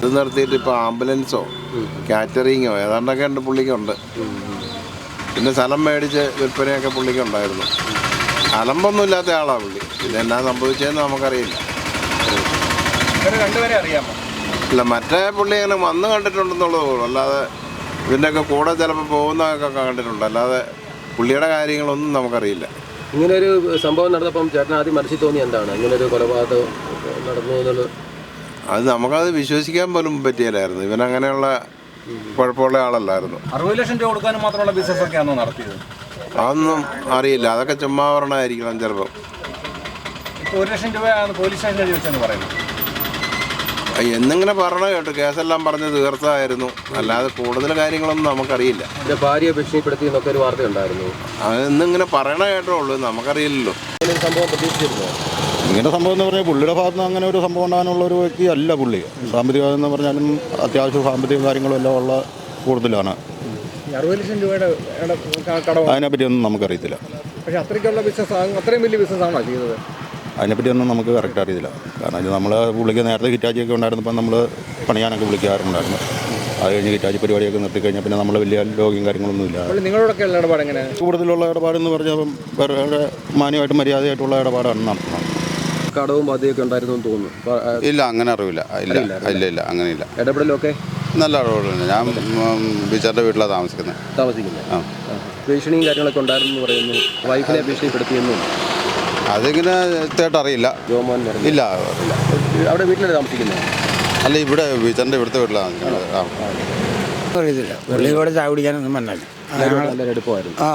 ഇത് നിർത്തിയിട്ട് ഇപ്പോൾ ആംബുലൻസോ കാറ്ററിങ്ങോ ഏതാണ്ടൊക്കെ ഉണ്ട് പുള്ളിക്കുണ്ട്. പിന്നെ സ്ഥലം മേടിച്ച് വിൽപ്പനയൊക്കെ പുള്ളിക്കുണ്ടായിരുന്നു. അലമ്പൊന്നും ഇല്ലാത്ത ആളാണ് പുള്ളി. ഇതെന്നാ എന്നാ സംഭവിച്ചതെന്ന് നമുക്കറിയില്ല രണ്ടുപേരെ അറിയാമോ? ഇല്ല മറ്റേ പുള്ളി അങ്ങനെ വന്ന് കണ്ടിട്ടുണ്ടെന്നുള്ളത് പോലും. അല്ലാതെ ഇതിന്റെയൊക്കെ കൂടെ ചിലപ്പോൾ പോകുന്നതൊക്കെ കണ്ടിട്ടുണ്ട്. അല്ലാതെ പുള്ളിയുടെ കാര്യങ്ങളൊന്നും നമുക്കറിയില്ല. ഇങ്ങനെ ഒരു സംഭവം നടന്നപ്പം ചേട്ടൻ ആദ്യം മനസ്സിൽ തോന്നി എന്താണ്? ഇങ്ങനൊരു കൊലപാതകം നടന്നു എന്നുള്ളത് അത് നമുക്കത് വിശ്വസിക്കാൻ പോലും പറ്റിയില്ലായിരുന്നു. ഇവനങ്ങനെയുള്ള കുഴപ്പമുള്ള ആളല്ലായിരുന്നു. അറുപത് ലക്ഷം രൂപ കൊടുക്കാനും മാത്രമുള്ള ബിസിനസ് ഒക്കെയാണോ നടത്തിയത്? അതൊന്നും അറിയില്ല. അതൊക്കെ ചുമ്മാ പറഞ്ഞായിരിക്കണം ചിലപ്പം. ഇപ്പോൾ ഒരു ലക്ഷം രൂപയാണ് പോലീസ് സ്റ്റേഷനിൽ ചോദിച്ചെന്ന് പറയുന്നത്. എന്നിങ്ങനെ പറഞ്ഞ കേട്ടു. കേസെല്ലാം പറഞ്ഞ് തീർത്തായിരുന്നു. അല്ലാതെ കൂടുതൽ കാര്യങ്ങളൊന്നും നമുക്കറിയില്ല. അതെന്നിങ്ങനെ ഭാര്യയെ ഭീഷണിപ്പെടുത്തി എന്നൊക്കെ ഒരു വാർത്ത ഉണ്ടായിരുന്നു. അത് എന്നിങ്ങനെ പറയണ കേട്ടേ ഉള്ളൂ. നമുക്കറിയില്ലല്ലോ. സംഭവം പ്രതീക്ഷിച്ചിരുന്നു? ഇങ്ങനെ സംഭവം എന്ന് പറഞ്ഞാൽ പുള്ളിയുടെ ഭാഗത്ത് നിന്ന് അങ്ങനെ ഒരു സംഭവം ഉണ്ടാകാനുള്ള ഒരു വ്യക്തി അല്ല പുള്ളി. സാമ്പത്തിക എന്ന് പറഞ്ഞാലും അത്യാവശ്യം സാമ്പത്തിക കാര്യങ്ങളും എല്ലാം ഉള്ള കൂടുതലാണ്. അതിനെപ്പറ്റി ഒന്നും നമുക്കറിയത്തില്ല. പക്ഷേ അത്രയ്ക്കുള്ള ബിസിനസ് അത്രയും വലിയ ബിസിനസ് ആണോ ചെയ്തത്? അതിനെപ്പറ്റിയൊന്നും നമുക്ക് കറക്റ്റ് അറിയില്ല കാരണം നമ്മൾ പുള്ളിക്ക് നേരത്തെ ഒക്കെ ഉണ്ടായിരുന്നപ്പോൾ നമ്മൾ പണിയാനൊക്കെ വിളിക്കാറുണ്ടായിരുന്നു. അത് കഴിഞ്ഞ് ഹിറ്റാച്ചി പരിപാടിയൊക്കെ നിർത്തി കഴിഞ്ഞാൽ പിന്നെ നമ്മൾ വലിയ രോഗിയും കാര്യങ്ങളൊന്നും ഇല്ല. നിങ്ങളോടൊക്കെ കൂടുതലുള്ള ഇടപാടെന്ന് പറഞ്ഞാൽ വേറെ മാന്യമായിട്ട് മര്യാദയായിട്ടുള്ള ഇടപാടാണ് നടത്തുന്നത്. കടവും ബാധ്യതയൊക്കെ ഉണ്ടായിരുന്നു എന്ന് തോന്നുന്നു. ഇല്ല അങ്ങനെ അറിവില്ല. ഇല്ല ഇല്ല ഇല്ല അങ്ങനെയില്ല. ഇടപെടലൊക്കെ നല്ല ഇടപെടലുണ്ട് ഞാൻ ബിജാറിന്റെ വീട്ടിലാണ് താമസിക്കുന്നത് താമസിക്കുന്നത് ആ. ഭീഷണിയും കാര്യങ്ങളൊക്കെ ഉണ്ടായിരുന്നു എന്ന് പറയുന്നു. വൈഫിനെ ഭീഷണിപ്പെടുത്തിയെന്നും. അതിങ്ങനെ തേട്ട് അറിയില്ല. ജോമോൻ ഇല്ല അവിടെ വീട്ടിലാണ് താമസിക്കുന്നത് അല്ല ഇവിടെ ബീച്ചറിന്റെ ഇവിടുത്തെ വീട്ടിലാണ് താമസിക്കുന്നത്. ആ. അറിയത്തില്ല. പുള്ളിയോട് ചായ കുടിക്കാനൊന്നും വന്നല്ല. നല്ല അടുപ്പമായിരുന്നു ആ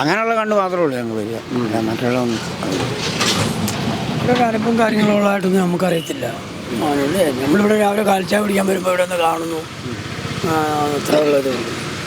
അങ്ങനെയുള്ള കണ്ട് മാത്രമേ ഉള്ളൂ ഞങ്ങൾ വരിക മറ്റുള്ള ഇവിടെ കരപ്പും കാര്യങ്ങളുള്ളതായിട്ടൊന്നും നമുക്കറിയത്തില്ല. നമ്മളിവിടെ രാവിലെ കാൽച്ചായ പിടിക്കാൻ വരുമ്പോൾ ഇവിടെ ഒന്ന് കാണുന്നു. അത്ര ഉള്ളത്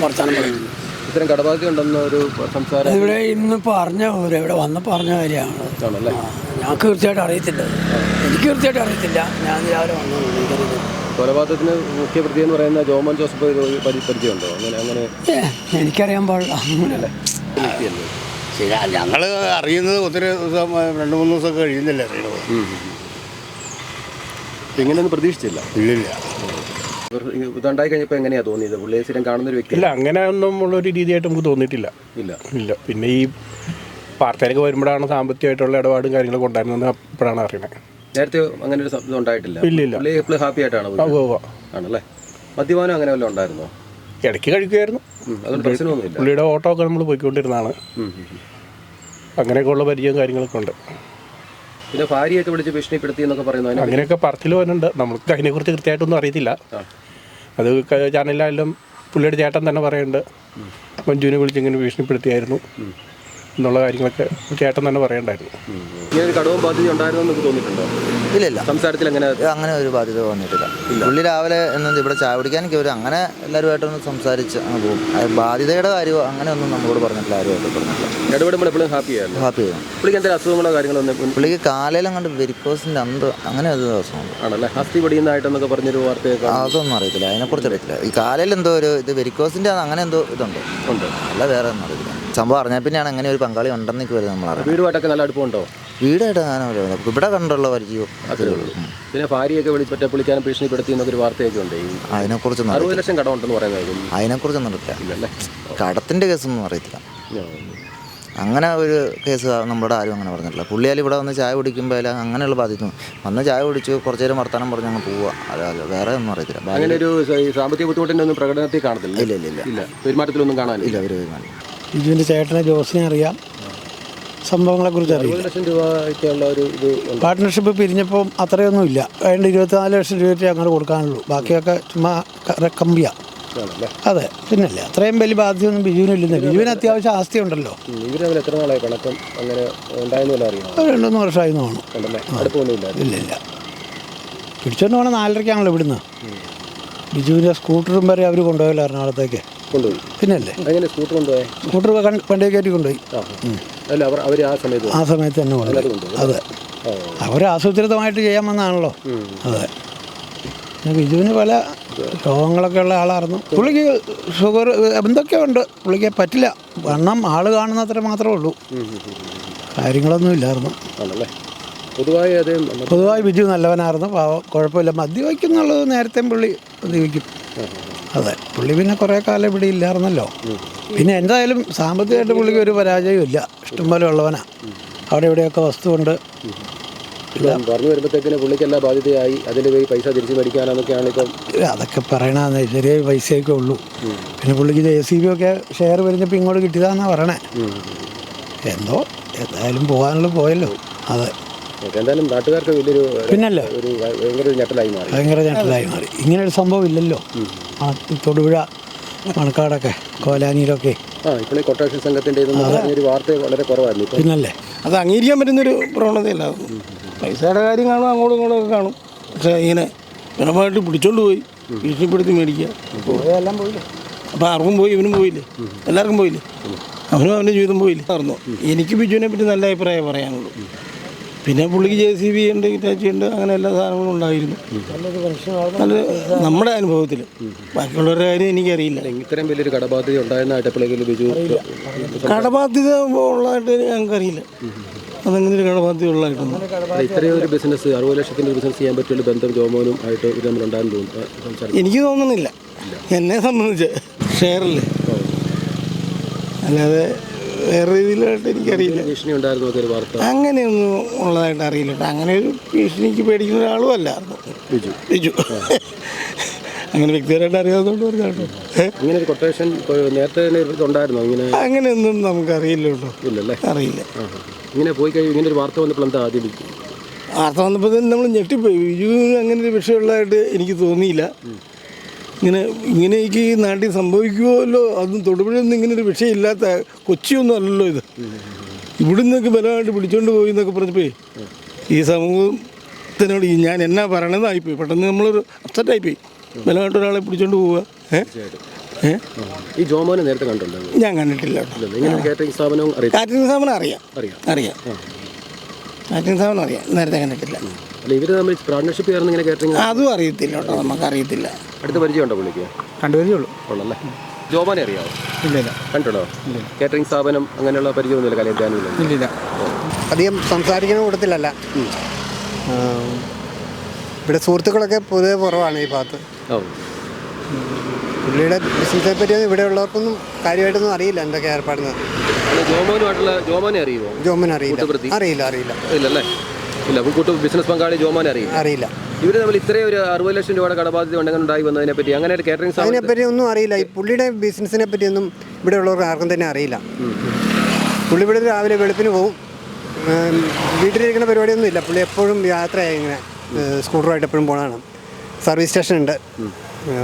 വർത്തമാനം പറയുന്നു. ഇത്തരം കടബാധ്യത ഉണ്ടെന്ന ഒരു സംസാരം ഇവിടെ ഇന്ന് പറഞ്ഞ പോലെ ഇവിടെ വന്ന് പറഞ്ഞ കാര്യമാണ്. ഞങ്ങൾക്ക് തീർച്ചയായിട്ടും അറിയത്തില്ല. എനിക്ക് തീർച്ചയായിട്ടും അറിയത്തില്ല. ഞാൻ രാവിലെ വന്നു കൊലപാതകത്തിന് മുഖ്യ പ്രതി എന്ന് പറയുന്ന ജോമോൻ ജോസഫ് ഒരു പരി- പരിചയമുണ്ടോ? അങ്ങനെ അങ്ങനെ എനിക്കറിയാൻ പാടില്ല. അങ്ങനെയല്ലേ ഞങ്ങൾ അറിയുന്നത് ഒത്തിരി ദിവസം രണ്ട് മൂന്ന് ദിവസമൊക്കെ കഴിയുന്നില്ല അറിയണത്. ഇങ്ങനെയൊന്നും പ്രതീക്ഷിച്ചില്ല. ഇല്ലില്ല. ഇതുണ്ടായി കഴിഞ്ഞപ്പോൾ എങ്ങനെയാ തോന്നിയത്? പുള്ളിയെ സ്ഥിരം കാണുന്ന ഒരു വ്യക്തി? ഇല്ല അങ്ങനെ ഒന്നും ഉള്ളൊരു രീതിയായിട്ട് നമുക്ക് തോന്നിയിട്ടില്ല. ഇല്ല. ഇല്ല. പിന്നെ ഈ പാർട്ടിയിലേക്ക് വരുമ്പോഴാണ് സാമ്പത്തികമായിട്ടുള്ള ഇടപാടും കാര്യങ്ങളൊക്കെ ഉണ്ടായിരുന്നത് അപ്പോഴാണ് അറിയണത് നേരത്തെ അങ്ങനെ ഒരു ഇത് ഉണ്ടായിട്ടില്ല. ഇല്ല, ഇല്ല. പുള്ളി എപ്പോഴും ഹാപ്പി ആയിട്ടാണ്. ആണല്ലേ? മദ്യപാനം അങ്ങനെ വല്ലതും ഉണ്ടായിരുന്നോ? ഇടയ്ക്ക് കഴിക്കുമായിരുന്നു പുള്ളിയുടെ ഓട്ടോ ഒക്കെ നമ്മൾ പോയിക്കൊണ്ടിരുന്നതാണ് അങ്ങനെയൊക്കെയുള്ള പരിചയവും കാര്യങ്ങളൊക്കെ ഉണ്ട്. പിന്നെ ഭാര്യയൊക്കെ വിളിച്ച് ഭീഷണിപ്പെടുത്തി എന്നൊക്കെ പറയുന്നു. അങ്ങനെയൊക്കെ പറച്ചിൽ വരുന്നുണ്ട്. നമുക്ക് അതിനെക്കുറിച്ച് കൃത്യമായിട്ടൊന്നും അറിയത്തില്ല. അത് ചാനലിലായാലും പുള്ളിയുടെ ചേട്ടൻ തന്നെ പറയുന്നുണ്ട്. മഞ്ജുവിനെ വിളിച്ച് ഇങ്ങനെ ഭീഷണിപ്പെടുത്തിയായിരുന്നു. എന്നുള്ള കാര്യങ്ങളൊക്കെ കേട്ടെന്ന് തന്നെ പറയണ്ടായിരുന്നു. ഇങ്ങനെ ഒരു കടവും ബാധ്യത ഉണ്ടായിരുന്നു എന്നൊക്കെ തോന്നിയിട്ടുണ്ടോ? ഇല്ല ഇല്ല. സംസാരത്തിൽ അങ്ങനെ അങ്ങനെ ഒരു ബാധ്യത വന്നിട്ടില്ല. പുള്ളി രാവിലെ എന്നത് ഇവിടെ ചായ കുടിക്കാൻ കയറി അങ്ങനെ എല്ലാവരുമായിട്ടൊന്ന് സംസാരിച്ച് അങ്ങ് പോകും. അത് ബാധ്യതയുടെ കാര്യമോ അങ്ങനെ ഒന്നും നമ്മളോട് പറഞ്ഞിട്ടില്ല ആരുമായിട്ട് പറഞ്ഞിട്ടില്ല. ഇടപെടുമ്പോൾ എപ്പോഴും ഹാപ്പി ആയിരുന്നു. ഹാപ്പി ചെയ്യണം പുള്ളിക്ക് എന്തെങ്കിലും അസുഖങ്ങളോ കാര്യങ്ങളോ ഒന്നും പുള്ളിക്ക് കാലയിലും കണ്ട് വെരിക്കോസിന്റെ അന്ത് അങ്ങനെ ഒരു ദിവസമുണ്ട് ആണല്ലേ? അസ്ഥി പൊടിയുന്നതായിട്ടെന്നൊക്കെ പറഞ്ഞൊരു വാർത്തയൊക്കെ അതൊന്നും അറിയത്തില്ല അതിനെക്കുറിച്ച് അറിയത്തില്ല. ഈ കാലയിൽ എന്തോ ഒരു ഇത് വെരിക്കോസിന്റെ അങ്ങനെ എന്തോ ഇതുണ്ട്. ഉണ്ട്. അല്ല വേറെ ഒന്നും അറിയില്ല സംഭവം അറിഞ്ഞാൽ പിന്നെയാണ് അങ്ങനെ ഒരു പങ്കാളി ഉണ്ടെന്നൊക്കെ വരും നമ്മൾ അറിയാം വീടുമായിട്ടൊക്കെ നല്ല അടുപ്പമുണ്ടോ? വീടായിട്ട് ഒരു ഇവിടെ കണ്ടുള്ള പരിചയം അത്രേ ഉള്ളൂ. പിന്നെ ഭാര്യയൊക്കെ വിളിപ്പറ്റ പറ്റ പുള്ളിക്കാനും ഭീഷണിപ്പെടുത്തി എന്നൊക്കെ ഒരു വാർത്തയൊക്കെ ഉണ്ട് ഈ അതിനെക്കുറിച്ചൊന്നും അറുപത് ലക്ഷം ലക്ഷം കടമുണ്ടെന്ന് പറയുന്നത് അതിനെക്കുറിച്ചൊന്നും ഇല്ലല്ലേ? കടത്തിന്റെ കേസൊന്നും അറിയത്തില്ല. അങ്ങനെ ഒരു കേസ് നമ്മുടെ ആരും അങ്ങനെ പറഞ്ഞിട്ടില്ല. പുള്ളിയാൽ ഇവിടെ വന്ന് ചായ കുടിക്കുമ്പോൾ അങ്ങനെയുള്ള ബാധ്യത. വന്ന് ചായ കുടിച്ചു കുറച്ച് നേരം വർത്തമാനം പറഞ്ഞ് അങ്ങ് പോവുക. അത് വേറെ ഒന്നും അറിയത്തില്ല. അങ്ങനെ ഒരു സാമ്പത്തിക ബുദ്ധിമുട്ടിന്റെ ഒന്നും പ്രകടനത്തിൽ കാണത്തില്ല ഇല്ല? ഇല്ല ഇല്ല പെരുമാറ്റത്തിലൊന്നും കാണാനില്ല. ഇല്ല ഒരു തീരുമാനം ബിജുവിന്റെ ചേട്ടനെ ജോസിനെ അറിയാം. സംഭവങ്ങളെക്കുറിച്ച് കുറിച്ച് അറിയാം ലക്ഷം രൂപയ്ക്കുള്ള ഒരു ഇത്. പാർട്ട്ണർഷിപ്പ് പിരിഞ്ഞപ്പം അത്രയൊന്നും ഇല്ല. വേണ്ട ഇരുപത്തിനാല് ലക്ഷം രൂപ അങ്ങോട്ട് കൊടുക്കാനുള്ളൂ. ബാക്കിയൊക്കെ ചുമ്മാ കമ്പിയ. അതെ പിന്നല്ലേ? അത്രയും വലിയ ബാധ്യതയൊന്നും ബിജുവിന് ഇല്ലെന്ന് ബിജുവിന് അത്യാവശ്യം ആസ്തി ഉണ്ടല്ലോ. എത്ര നാളായി അങ്ങനെ രണ്ടു വർഷമായി എന്ന് തോന്നുന്നു. ഇല്ല ഇല്ല. പിടിച്ചോണ്ട് പോകണം നാലരക്കാണല്ലോ ഇവിടുന്ന്. ബിജുവിന്റെ സ്കൂട്ടറും വരെ അവർ കൊണ്ടുപോയല്ലോ എറണാകുളത്തേക്ക്. കൊണ്ടുപോയി. പിന്നല്ലേ? അങ്ങനെ സ്കൂട്ടർ കൊണ്ടുപോയി? സ്കൂട്ടർ വണ്ടി കയറ്റി കൊണ്ടുപോയി. അല്ല അവർ അവർ ആ സമയത്ത് ആ സമയത്ത് തന്നെ കൊണ്ടുപോയി. അതെ. അവർ ആസൂത്രിതമായിട്ട് ചെയ്യാൻ വന്നാണല്ലോ അതെ. ബിജുവിന് പല രോഗങ്ങളൊക്കെ ഉള്ള ആളായിരുന്നു. പുള്ളിക്ക് ഷുഗർ എന്തൊക്കെയോ ഉണ്ട്. പുള്ളിക്ക് പറ്റില്ല. വണ്ണം ആൾ കാണുന്നത്ര മാത്രമേ ഉള്ളൂ. കാര്യങ്ങളൊന്നും ഇല്ലായിരുന്നു. പൊതുവായി അത് പൊതുവായി ബിജു നല്ലവനായിരുന്നു. പാവം. കുഴപ്പമില്ല. മദ്യവയ്ക്കും എന്നുള്ളത് നേരത്തെ പുള്ളി മദ്യവയ്ക്കും അതെ. പുള്ളി പിന്നെ കുറേ കാലം ഇവിടെ ഇല്ലായിരുന്നല്ലോ. പിന്നെ എന്തായാലും സാമ്പത്തികമായിട്ട് പുള്ളിക്ക് ഒരു പരാജയവും ഇല്ല. ഇഷ്ടംപോലെ ഉള്ളവനാ. അവിടെ ഇവിടെയൊക്കെ വസ്തുണ്ട് പറഞ്ഞു വരുമ്പോഴത്തേക്കിന് പുള്ളിക്ക് എല്ലാ ബാധ്യതയായി. അതിൽ പോയി പൈസ തിരിച്ചു മേടിക്കാനെന്നൊക്കെയാണ് ഇപ്പം അതൊക്കെ പറയണ ചെറിയ പൈസയൊക്കെ ഉള്ളൂ. പിന്നെ പുള്ളിക്ക് ജെ സി ബി ഒക്കെ ഷെയർ വരുന്നപ്പോൾ ഇങ്ങോട്ട് കിട്ടിയതാണെന്നാണ് പറയണേ. എന്തോ എന്തായാലും പോകാനുള്ള പോയല്ലോ. അതെ. എന്തായാലും നാട്ടുകാർക്ക് വലിയൊരു പിന്നല്ലേ? ഒരു ഭയങ്കര ഒരു ഞെട്ടലായി മാറി. ഭയങ്കര ഞെട്ടലായി മാറി. ഇങ്ങനെ ഒരു സംഭവം ഇല്ലല്ലോ. ആ തൊടുപുഴ മണക്കാടൊക്കെ കോലാനിയിലൊക്കെ. ആ ഇപ്പോൾ ഈ കൊട്ടേഷൻ സംഘത്തിന്റെ ഒരു വാർത്ത വളരെ കുറവായിരുന്നു. പിന്നല്ലേ? അത് അംഗീകരിക്കാൻ പറ്റുന്നൊരു പ്രവണതയല്ല. പൈസയുടെ കാര്യം കാണും അങ്ങോട്ടും ഇങ്ങോട്ടും ഒക്കെ കാണും. പക്ഷേ ഇങ്ങനെ ബലമായിട്ട് പിടിച്ചോണ്ട് പോയി ഭീഷണിപ്പെടുത്തി മേടിക്കുക. പോയെല്ലാം പോയില്ലേ? അപ്പോൾ ആർക്കും പോയി ഇവനും പോയില്ലേ? എല്ലാവർക്കും പോയില്ലേ? അവനും അവന്റെ ജീവിതം പോയില്ലേ? പറഞ്ഞു എനിക്ക് ബിജുവിനെ പറ്റി നല്ല അഭിപ്രായം പറയാനുള്ളൂ. പിന്നെ പുള്ളിക്ക് ജെ സി ബി ഉണ്ട് ഇറ്റാച്ചി ഉണ്ട് അങ്ങനെ എല്ലാ സാധനങ്ങളും ഉണ്ടായിരുന്നു. നല്ല നമ്മുടെ അനുഭവത്തിൽ ബാക്കിയുള്ളവരുടെ കാര്യം എനിക്കറിയില്ല. ഇത്രയും വലിയൊരു കടബാധ്യത ഉണ്ടായിരുന്നതായിട്ട് എപ്പോഴെങ്കിലും ബിജു കടബാധ്യത ഉള്ളതായിട്ട് ഞങ്ങൾക്കറിയില്ല. അതങ്ങനെ ഒരു കടബാധ്യത ഉള്ളതായിട്ടൊന്നും. ഇത്രയും ഒരു ബിസിനസ് അറുപത് ലക്ഷത്തിന്റെ ബിസിനസ് ചെയ്യാൻ പറ്റിയ ബന്ധം ജോമോനും ആയിട്ട് ഇത് തമ്മിലുണ്ടായെന്ന് തോന്നുന്നു. എനിക്ക് തോന്നുന്നില്ല. എന്നെ സംബന്ധിച്ച് ഷെയറിൽ അല്ലാതെ വേറെ രീതിയിലായിട്ട് എനിക്കറിയില്ല. ഭീഷണി ഉണ്ടായിരുന്നു ഒരു വാർത്ത? അങ്ങനെയൊന്നും ഉള്ളതായിട്ട് അറിയില്ല. കേട്ടോ അങ്ങനെ ഒരു ഭീഷണിക്ക് പേടിക്കുന്ന ഒരാളും അല്ലായിരുന്നു. ബിജു. ബിജു. അങ്ങനെ വ്യക്തിപരമായിട്ട് അറിയാത്തതുകൊണ്ട് പറഞ്ഞാട്ടോ. ഏ? ഇങ്ങനെ ഒരു കൊട്ടേഷൻ നേരത്തെ ഉണ്ടായിരുന്നോ ഇങ്ങനെ അങ്ങനെയൊന്നും നമുക്കറിയില്ല കേട്ടോ. ഇല്ലല്ലേ? അറിയില്ല. ഇങ്ങനെ പോയി കഴിഞ്ഞ് ഇങ്ങനെ ഒരു വാർത്ത വന്നപ്പോൾ എന്താ ആദ്യം? വാർത്ത വന്നപ്പോൾ തന്നെ നമ്മൾ ഞെട്ടിപ്പോയി. ബിജു അങ്ങനെ ഒരു വിഷയമുള്ളതായിട്ട് എനിക്ക് തോന്നിയില്ല. ഇങ്ങനെ ഇങ്ങനെ എനിക്ക് ഈ നാട്ടിൽ സംഭവിക്കുമല്ലോ അതും തൊടുപുഴയൊന്നും ഇങ്ങനെ ഒരു വിഷയമില്ലാത്ത കൊച്ചിയൊന്നും അല്ലല്ലോ ഇത്. ഇവിടെ നിന്നൊക്കെ ബലമായിട്ട് പിടിച്ചോണ്ട് പോയി എന്നൊക്കെ പറഞ്ഞപ്പോൾ ഈ സമൂഹത്തിനോട് ഈ ഞാൻ എന്നാ പറയണതായിപ്പോയി പെട്ടെന്ന് നമ്മളൊരു അപ്സെറ്റായിപ്പോയി ബലമായിട്ട് ഒരാളെ പിടിച്ചോണ്ട് പോവുക. ഈ ജോമോനെ നേരത്തെ കണ്ടിട്ടുണ്ടോ? ഞാൻ കണ്ടിട്ടില്ല കാറ്ററിംഗ് സ്ഥാപനവും അറിയാം. കാറ്ററിംഗ് സ്ഥാപനം അറിയാം. അറിയാം. കാറ്റിംഗ് സ്ഥാപനം അറിയാം. നേരത്തെ കണ്ടിട്ടില്ല. ഇവർ തമ്മിൽ പാർട്ണർഷിപ്പ് ചേർന്ന് ഇങ്ങനെ കാറ്ററിംഗ് അതും അറിയത്തില്ല കേട്ടോ നമുക്കറിയത്തില്ല. അടുത്ത പരിചയമുണ്ടോ പുള്ളിക്ക്? കണ്ടുവരികയുള്ളൂ ഉള്ളല്ലേ ജോബാനെ അറിയാമോ ഇല്ല ഇല്ല. കണ്ടോ കേറ്ററിംഗ് സ്ഥാപനം അങ്ങനെയുള്ള പരിചയമൊന്നുമില്ല കലയാറ്റാനില്ല ഇല്ല അധികം സംസാരിക്കുന്ന കൂട്ടത്തിലല്ല ഇവിടെ സുഹൃത്തുക്കളൊക്കെ പൊതുവെ കുറവാണ് ഈ ഭാഗത്ത്. ഓ. പുള്ളിയുടെ ബിസിനസ്സിനെ പറ്റിയൊന്നും ഇവിടെ ഉള്ളവർക്കൊന്നും കാര്യമായിട്ടൊന്നും അറിയില്ല എന്തൊക്കെ ഏർപ്പാടുന്നത്. ജോമോനുമായിട്ടുള്ള ജോമോനെ അറിയുമോ ജോമൻ അറിയില്ല അറിയില്ല അറിയില്ല. ഇല്ലല്ലേ? ഇല്ല അപ്പോൾ ബിസിനസ് പങ്കാളി ജോമാൻ അറിയില്ല? അറിയില്ല. ഇവർ തമ്മിൽ ഇത്രയും ഒരു അറുപത് ലക്ഷം രൂപയുടെ കടബാധ്യത ഉണ്ടെങ്കിൽ ഉണ്ടായി വന്നതിനെ പറ്റി അങ്ങനെ ഒരു കാറ്ററിംഗ് അതിനെ പറ്റി ഒന്നും അറിയില്ല. ഈ പുള്ളിയുടെ ബിസിനസ്സിനെ പറ്റിയൊന്നും ഇവിടെ ഉള്ളവർക്ക് ആർക്കും തന്നെ അറിയില്ല. പുള്ളി ഇവിടെ രാവിലെ വെളുപ്പിന് പോകും വീട്ടിലിരിക്കുന്ന പരിപാടിയൊന്നും ഇല്ല. പുള്ളി എപ്പോഴും യാത്രയായി ഇങ്ങനെ സ്കൂട്ടറുമായിട്ട് എപ്പോഴും പോകണതാണ് സർവീസ് സ്റ്റേഷൻ ഉണ്ട്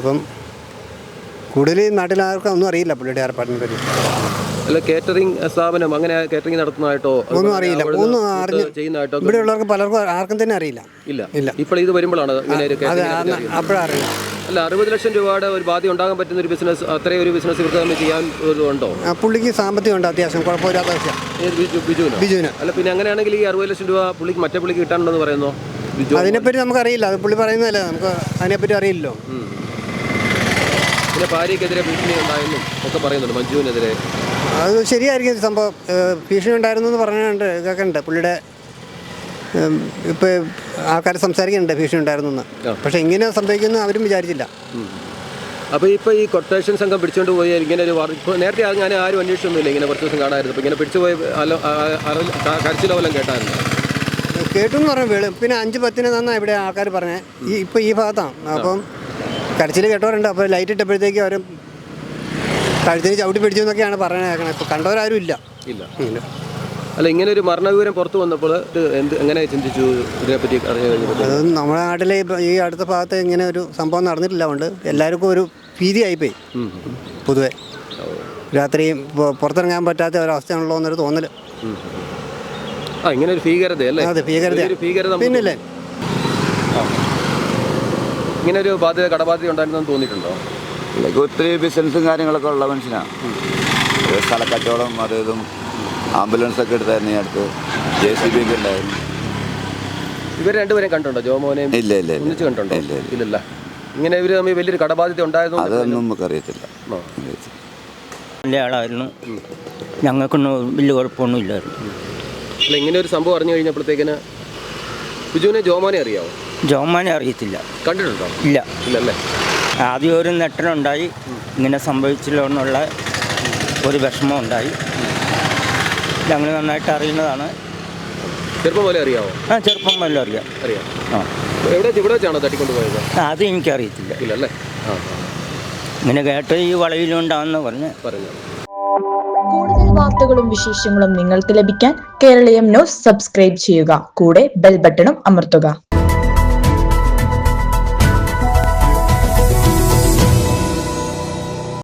അപ്പം കൂടുതൽ നാട്ടിലാർക്കും ഒന്നും അറിയില്ല പുള്ളിയുടെ ഏർപ്പാടിനെ പറ്റി അല്ല കേറ്ററിംഗ് സ്ഥാപനം അങ്ങനെ കേറ്ററിംഗ് നടത്തുന്നതായിട്ടോ? ഒന്നും അറിയില്ല. ഒന്നും അറിഞ്ഞ് ചെയ്യുന്നതായിട്ടോ? ഇവിടെ ഉള്ളവർക്ക് പലർക്കും ആർക്കും തന്നെ അറിയില്ല. ഇല്ല. ഇല്ല. ഇപ്പോൾ ഇത് വരുമ്പോഴാണ്. അപ്പോഴറിയില്ല അല്ല അറുപത് ലക്ഷം രൂപയുടെ ഒരു ബാധ്യത ഉണ്ടാകാൻ പറ്റുന്ന ഒരു ബിസിനസ് അത്രയും ഒരു ബിസിനസ് ഇവർക്ക് തമ്മിൽ ചെയ്യാൻ ഉണ്ടോ പുള്ളിക്ക് സാമ്പത്തികമുണ്ട് അത്യാവശ്യം. കുഴപ്പമില്ലാത്ത ബിജുവിന്? ബിജുവിനോ. അല്ല പിന്നെ അങ്ങനെയാണെങ്കിൽ ഈ അറുപത് ലക്ഷം രൂപ പുള്ളിക്ക് മറ്റേ പുള്ളിക്ക് കിട്ടാനുണ്ടെന്ന് പറയുന്നു? അതിനെപ്പറ്റി നമുക്കറിയില്ല. അത് പുള്ളി പറയുന്നതല്ലേ. നമുക്ക് അതിനെപ്പറ്റി അറിയില്ലല്ലോ. പിന്നെ ഭാര്യയ്ക്കെതിരെ ഭീഷണി ഉണ്ടായെന്നും ഒക്കെ പറയുന്നുണ്ട് മഞ്ജുവിനെതിരെ. അത് ശരിയായിരിക്കും സംഭവം. ഭീഷണി ഉണ്ടായിരുന്നു എന്ന് പറഞ്ഞുണ്ട് ഇതൊക്കെ ഉണ്ട്. പുള്ളിയുടെ ഇപ്പോൾ ആൾക്കാർ സംസാരിക്കുന്നുണ്ട് ഭീഷണി ഉണ്ടായിരുന്നു എന്ന്. പക്ഷേ ഇങ്ങനെ സംഭവിക്കുമെന്ന് അവരും വിചാരിച്ചില്ല. അപ്പോൾ ഇപ്പോൾ ഈ കൊട്ടേഷൻ സംഘം പിടിച്ചുകൊണ്ട് പോയി ഇങ്ങനെ ഒരു ഇപ്പോൾ നേരത്തെ അത് ഞാൻ ആരും അന്വേഷിച്ചൊന്നുമില്ല ഇങ്ങനെ കുറച്ച് ദിവസം കാണായിരുന്നു അപ്പോൾ ഇങ്ങനെ പിടിച്ചു പോയി കരച്ചിലോ വല്ലതും കേട്ടായിരുന്നു? കേട്ടു എന്ന് പറഞ്ഞു വേളും പിന്നെ അഞ്ച് പത്തിന് തന്നെ ഇവിടെ ആൾക്കാർ പറഞ്ഞത് ഈ ഇപ്പോൾ ഈ ഭാഗത്താണ് അപ്പം കരച്ചിൽ കേട്ടവരുണ്ട്. അപ്പോൾ ലൈറ്റ് ഇട്ടപ്പോഴത്തേക്ക് അവർ കഴുത്തിന് ചവിട്ടി പിടിച്ചു എന്നൊക്കെയാണ് പറയുന്നത് കേൾക്കണത് ഇപ്പോൾ കണ്ടവരാരും ഇല്ല. ഇല്ല. അല്ല ഇങ്ങനെ ഒരു മരണവിവരം പുറത്തു വന്നപ്പോൾ എന്ത് എങ്ങനെ ചിന്തിച്ചു? ഇതിനെപ്പറ്റി അറിഞ്ഞു അത് നമ്മുടെ നാട്ടിലെ ഇപ്പൊ ഈ അടുത്ത ഭാഗത്ത് ഇങ്ങനെ ഒരു സംഭവം നടന്നിട്ടില്ല. കൊണ്ട് എല്ലാവർക്കും ഒരു ഭീതിയായിപ്പോയി. പൊതുവെ. രാത്രി പൊ- പുറത്തിറങ്ങാൻ പറ്റാത്ത ഒരവസ്ഥയാണല്ലോ എന്നൊരു തോന്നൽ ആ ഇങ്ങനെ ഒരു ഭീകരത അല്ലേ അതെ ഭീകരത ഭീകരത നമുക്ക് പിന്നല്ലേ ഇങ്ങനെ ഒരു ബാധ്യത കടബാധ്യത ഉണ്ടായിരുന്നെന്ന് തോന്നിയിട്ടുണ്ടോ? പുള്ളിക്ക് ഒത്തിരി ബിസിനസ്സും കാര്യങ്ങളൊക്കെ ഉള്ള മനുഷ്യനാണ് സ്ഥലക്കച്ചവടം അത് ഇതും ആംബുലൻസ് ഒക്കെ എടുത്തായിരുന്നു ഈ അടുത്ത്. ജെ സി ബി ഒക്കെ ഉണ്ടായിരുന്നു. ഇവർ രണ്ടുപേരെയും കണ്ടുണ്ടോ ജോമോനെയും ഇല്ല ഇല്ല ഇല്ല. ഒന്നിച്ച് കണ്ടുണ്ടോ ഇല്ല ഇല്ല. ഇല്ലല്ല. ഇങ്ങനെ ഇവർ തമ്മിൽ വലിയൊരു കടബാധ്യത ഉണ്ടായിരുന്നു അതൊന്നും നമുക്കറിയത്തില്ല. അറിയത്തില്ല. നല്ല ആളായിരുന്നു. ഞങ്ങൾക്കൊന്നും വലിയ കുഴപ്പമൊന്നും ഇല്ലായിരുന്നു അല്ല ഇങ്ങനെ ഒരു സംഭവം അറിഞ്ഞു കഴിഞ്ഞപ്പോഴത്തേക്കിന് ബിജുവിനെ ജോമോനെ അറിയാവോ? ജോമാനെ അറിയത്തില്ല. കണ്ടിട്ടുണ്ടോ? ഇല്ല. ഇല്ലല്ലേ? ആദ്യം ഒരു നെട്ടനുണ്ടായി. ഇങ്ങനെ സംഭവിച്ചല്ലോ എന്നുള്ള ഒരു വിഷമം ഉണ്ടായി. ഞങ്ങൾ നന്നായിട്ട് അറിയുന്നതാണ്. ചെറുപ്പം പോലെ അറിയാമോ ആ ചെറുപ്പം പോലെ അറിയാം. അറിയാം. ആ. എവിടെ ഇവിടെ വെച്ചാണോ തട്ടിക്കൊണ്ട് പോയത് അത് എനിക്കറിയത്തില്ല. ഇല്ലല്ലേ? ആ ഇങ്ങനെ കേട്ട് ഈ വളവിലുണ്ടാന്ന് പറഞ്ഞ്. പറഞ്ഞു. കൂടുതൽ വാർത്തകളും വിശേഷങ്ങളും നിങ്ങൾക്ക് ലഭിക്കാൻ കേരളീയം ന്യൂസ് സബ്സ്ക്രൈബ് ചെയ്യുക. കൂടെ ബെൽ ബട്ടണും അമർത്തുക.